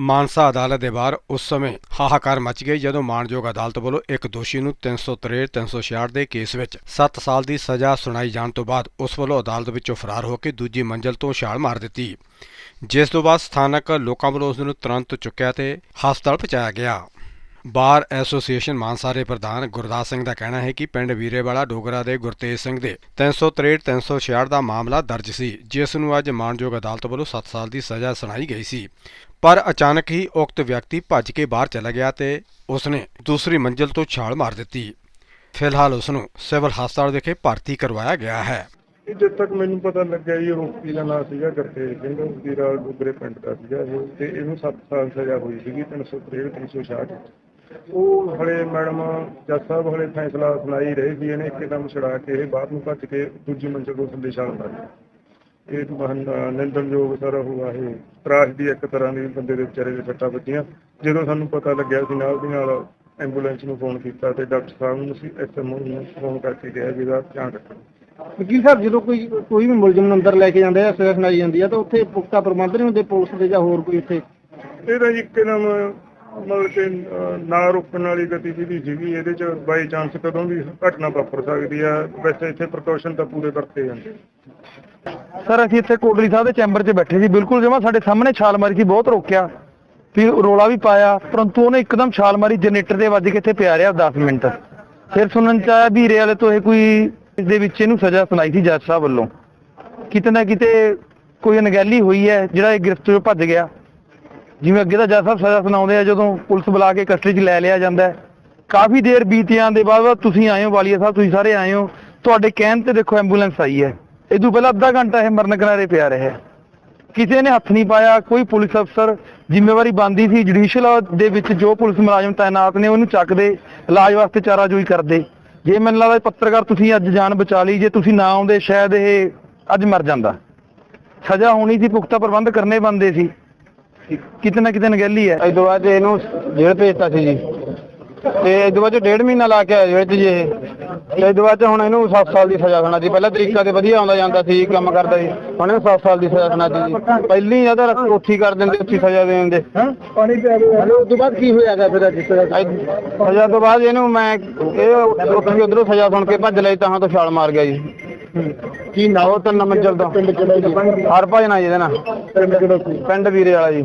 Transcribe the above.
ਮਾਨਸਾ ਅਦਾਲਤ ਦੇ ਬਾਹਰ ਉਸ ਸਮੇਂ ਹਾਹਾਕਾਰ ਮਚ ਗਈ ਜਦੋਂ ਮਾਣਯੋਗ ਅਦਾਲਤ ਵੱਲੋਂ ਇੱਕ ਦੋਸ਼ੀ ਨੂੰ 363 366 ਦੇ ਕੇਸ ਵਿੱਚ 7 ਸਾਲ ਦੀ ਸਜ਼ਾ ਸੁਣਾਈ ਜਾਣ ਤੋਂ ਬਾਅਦ ਉਸ ਵੱਲੋਂ ਅਦਾਲਤ ਵਿੱਚੋਂ ਫਰਾਰ ਹੋ ਕੇ ਦੂਜੀ ਮੰਜ਼ਲ ਤੋਂ ਛਾਲ ਮਾਰ ਦਿੱਤੀ। ਜਿਸ ਤੋਂ ਬਾਅਦ ਸਥਾਨਕ ਲੋਕਾਂ ਵੱਲੋਂ ਉਸ ਨੂੰ ਤੁਰੰਤ ਚੁੱਕਿਆ ਤੇ ਹਸਪਤਾਲ ਪਹੁੰਚਾਇਆ ਗਿਆ। ਬਾਰ ਐਸੋਸੀਏਸ਼ਨ ਮਾਨਸਾ ਦੇ ਪ੍ਰਧਾਨ ਗੁਰਦਾਸ ਸਿੰਘ ਦਾ ਕਹਿਣਾ ਹੈ ਕਿ ਪਿੰਡ ਵੀਰੇਵਾਲਾ ਡੋਗਰਾ ਦੇ ਗੁਰਤੇਜ ਸਿੰਘ ਦੇ 363 366 ਦਾ ਮਾਮਲਾ ਦਰਜ ਸੀ, ਜਿਸ ਨੂੰ ਅੱਜ ਮਾਣਯੋਗ ਅਦਾਲਤ ਵੱਲੋਂ 7 ਸਾਲ ਦੀ ਸਜ਼ਾ ਸੁਣਾਈ ਗਈ ਸੀ। ਪਰ ਅਚਾਨਕ ਹੀ ਉਕਤ ਵਿਅਕਤੀ ਭੱਜ ਕੇ ਬਾਹਰ ਚਲਾ ਗਿਆ ਤੇ ਉਸਨੇ ਦੂਸਰੀ ਮੰਜ਼ਲ ਤੋਂ ਛਾਲ ਮਾਰ ਦਿੱਤੀ। ਫਿਲਹਾਲ ਉਸ ਨੂੰ ਸਿਵਲ ਹਸਪਤਾਲ ਵਿਖੇ ਭਰਤੀ ਕਰਵਾਇਆ ਗਿਆ ਹੈ। ਇਹ ਤੱਕ ਮੈਨੂੰ ਪਤਾ ਲੱਗਿਆ ਜੀ, ਉਹ ਦਾ ਨਾਂ ਸੀਗਾ ਗੁਰਤੇਜ ਸਿੰਘ ਵੀਰਾ ਗੁਗਰੇ ਪਿੰਡ ਦਾ ਸੀਗਾ ਤੇ ਇਹਨੂੰ 7 ਸਾਲ ਸਜ਼ਾ ਹੋਈ ਸੀਗੀ 363 366 ਉਹ ਹਲੇ ਮੈਡਮ ਜੱਜ ਸਾਹਿਬ ਹਲੇ ਫੈਸਲਾ ਸੁਣਾਈ ਰਹੇ ਸੀ ਇਹਨੇ ਇੱਕਦਮ ਛੜਾ ਕੇ ਇਹ ਬਾਹਰ ਨੂੰ ਭੱਜ ਕੇ ਦੂਜੀ ਮੰਜ਼ਲ ਤੋਂ ਛਾਲ ਮਾਰੀ। ਇਹ ਨਿੰਦਣਯੋਗ ਸਰ ਹੋਆ ਇਹ। ਤਰਾਸ਼ ਦੀ ਇੱਕ ਤਰ੍ਹਾਂ ਦੀ ਬੰਦੇ ਦੇ ਵਿਚਾਰੇ ਦੇ ਸੱਟਾਂ ਵੱਜੀਆਂ। ਜਦੋਂ ਸਾਨੂੰ ਪਤਾ ਲੱਗਿਆ ਸੀ ਨਾਲ ਦੀ ਨਾਲ ਐਂਬੂਲੈਂਸ ਨੂੰ ਫੋਨ ਕੀਤਾ ਤੇ ਡਾਕਟਰ ਸਾਹਿਬ ਨੂੰ ਸੀ ਐਸਐਮਓ ਨੂੰ ਫੋਨ ਕਰਕੇ ਵੀ ਇਹਦਾ ਧਿਆਨ ਰੱਖੋ। ਵਕੀਲ ਸਾਹਿਬ ਜਦੋਂ ਕੋਈ ਕੋਈ ਵੀ ਮੁਲਜ਼ਮ ਨੂੰ ਅੰਦਰ ਲੈ ਕੇ ਜਾਂਦੇ ਆ ਸਜ਼ਾ ਸੁਣਾਈ ਜਾਂਦੀ ਆ ਤਾਂ ਉੱਥੇ ਪੁਖਤਾ ਪ੍ਰਬੰਧ ਨਹੀਂ ਹੁੰਦੇ ਪੁਲਿਸ ਦੇ ਜਾਂ ਹੋਰ ਕੋਈ ਉੱਥੇ ਇਹਦਾ ਜੀ ਇੱਕਦਮ ਮਤਲਬ ਕਿ ਨਾ ਰੁਕਣ ਵਾਲੀ ਗਤੀਵਿਧੀ ਸੀਗੀ, ਇਹਦੇ ਚ ਬਾਈ ਚਾਂਸ ਕਦੋਂ ਵੀ ਘਟਨਾ ਵਾਪਰ ਸਕਦੀ ਆ, ਵੈਸੇ ਇੱਥੇ ਪ੍ਰੀਕਾਸ਼ਨ ਤਾਂ ਪੂਰੇ ਵਰਤੇ ਜਾਂਦੇ ਸਰ ਅਸੀਂ ਇੱਥੇ ਕੋਟਲੀ ਸਾਹਿਬ ਦੇ ਚੈਂਬਰ 'ਚ ਬੈਠੇ ਸੀ, ਬਿਲਕੁਲ ਜਮਾ ਸਾਡੇ ਸਾਹਮਣੇ ਛਾਲ ਮਾਰੀ ਸੀ, ਬਹੁਤ ਰੋਕਿਆ। ਫਿਰ ਰੋਲਾ ਵੀ ਪਾਇਆ, ਪਰੰਤੂ ਉਹਨੇ ਇੱਕਦਮ ਛਾਲ ਮਾਰੀ, ਜਨਰੇਟਰ ਦੇ ਵੱਜ ਕੇ ਇੱਥੇ ਪਿਆ ਰਿਹਾ 10 ਮਿੰਟ। ਫਿਰ ਸੁਣਨ ਚ ਆਇਆ, ਵੀਰੇ ਵਾਲੇ ਤੋਂ ਇਹ ਕੋਈ ਇਸ ਦੇ ਵਿੱਚ ਇਹਨੂੰ ਸਜ਼ਾ ਸੁਣਾਈ ਸੀ ਜੱਜ ਸਾਹਿਬ ਵੱਲੋਂ। ਕਿਤੇ ਨਾ ਕਿਤੇ ਕੋਈ ਅਣਗਹਿਲੀ ਹੋਈ ਹੈ, ਜਿਹੜਾ ਇਹ ਗ੍ਰਿਫਤ ਤੋਂ ਭੱਜ ਗਿਆ। ਜਿਵੇਂ ਅੱਗੇ ਤਾਂ ਜੱਜ ਸਾਹਿਬ ਸਜ਼ਾ ਸੁਣਾਉਂਦੇ ਆ, ਜਦੋਂ ਪੁਲਿਸ ਬੁਲਾ ਕੇ ਕਸਟਡੀ 'ਚ ਲੈ ਲਿਆ ਜਾਂਦਾ ਹੈ। ਕਾਫੀ ਦੇਰ ਬੀਤਿਆਂ ਦੇ ਬਾਅਦ ਤੁਸੀਂ ਆਏ ਹੋ, ਵਾਲੀਆ ਸਾਹਿਬ, ਤੁਸੀਂ ਸਾਰੇ ਆਏ ਹੋ। ਤੁਹਾਡੇ ਕਹਿਣ ਤੇ ਦੇਖੋ ਐਂਬੂਲੈਂਸ ਆਈ ਹੈ। ਇਹ ਤੋਂ ਪਹਿਲਾਂ ਅੱਧਾ ਘੰਟਾ ਇਹ ਮਰਨ ਕਿਨਾਰੇ ਪਿਆ ਰਿਹਾ ਕਿਸੇ ਨੇ ਹੱਥ ਨਹੀਂ ਪਾਇਆ, ਕੋਈ ਪੁਲਿਸ ਅਫਸਰ ਜ਼ਿੰਮੇਵਾਰੀ ਬੰਦੀ ਸੀ। ਜੁਡੀਸ਼ੀਅਲ ਦੇ ਵਿੱਚ ਜੋ ਪੁਲਿਸ ਮੁਲਾਜ਼ਮ ਤਾਇਨਾਤ ਨੇ, ਉਹਨੂੰ ਚੱਕਦੇ, ਇਲਾਜ ਵਾਸਤੇ ਚਾਰਾ ਚਾਰਾਜੋਈ ਕਰਦੇ। ਜੇ ਮੈਨੂੰ ਲੱਗਦਾ ਪੱਤਰਕਾਰ ਤੁਸੀਂ ਅੱਜ ਜਾਨ ਬਚਾ ਲਈ, ਜੇ ਤੁਸੀਂ ਨਾ ਆਉਂਦੇ, ਸ਼ਾਇਦ ਇਹ ਅੱਜ ਮਰ ਜਾਂਦਾ। ਸਜ਼ਾ ਹੋਣੀ ਸੀ, ਪੁਖਤਾ ਪ੍ਰਬੰਧ ਕਰਨੇ ਬੰਦੇ ਸੀ। ਕਿਤੇ ਨਾ ਕਿਤੇ ਨਗੈਲੀ ਹੈ? ਇਹ ਤੋਂ ਬਾਅਦ ਇਹਨੂੰ ਜੇਲ੍ਹ ਭੇਜਤਾ ਸੀ ਜੀ। ਤੇ ਇਹ ਤੋਂ ਬਾਅਦ ਡੇਢ ਮਹੀਨਾ ਲਾ ਕੇ ਆਇਆ ਜੇਲ੍ਹ 'ਚ ਜੀ ਇਹ। ਤੇ ਇਹ ਤੋਂ ਬਾਅਦ ਹੁਣ ਇਹਨੂੰ 7 ਸਾਲ ਦੀ ਸਜ਼ਾ ਸੁਣਾ ਸੀ ਪਹਿਲਾਂ ਤਰੀਕਾ ਤੇ ਵਧੀਆ ਆਉਂਦਾ ਜਾਂਦਾ ਸੀ ਕੰਮ ਕਰਦਾ ਸੀ। ਹੁਣ ਇਹਨੂੰ 7 ਸਾਲ ਦੀ ਸਜ਼ਾ ਸੁਣਾ ਦਿੱਤੀ ਜੀ। ਪਹਿਲੀ ਜਾਂ ਤਾਂ ਉੱਥੀ ਕਰ ਦਿੰਦੇ ਉੱਥੀ ਸਜ਼ਾ ਦੇ ਦਿੰਦੇ। ਪਾਣੀ ਪਿਆ ਗਿਆ ਉਸ ਤੋਂ ਬਾਅਦ ਕੀ ਹੋਇਆਗਾ ਫਿਰ ਅੱਜ? ਸਜ਼ਾ ਤੋਂ ਬਾਅਦ ਇਹਨੂੰ ਮੈਂ ਇਹ ਉੱਥੋਂ ਉਧਰੋਂ ਸਜ਼ਾ ਸੁਣ ਕੇ ਭੱਜ ਲਈ ਤਾਂ ਤੋਂ ਛਾਲ ਮਾਰ ਗਿਆ ਜੀ। ਕੀ ਨਾ ਉਹ ਤਿੰਨ ਮੰਜ਼ਲ ਦਾ ਪਿੰਡ ਕਿਹੜਾ ਜੀ? ਹਰ ਭਜਨਾ ਜੀ ਇਹਦੇ ਨਾਲ। ਪਿੰਡ ਕਿਹੜਾ ਸੀ? ਪਿੰਡ ਵੀਰੇ ਵਾਲਾ ਜੀ।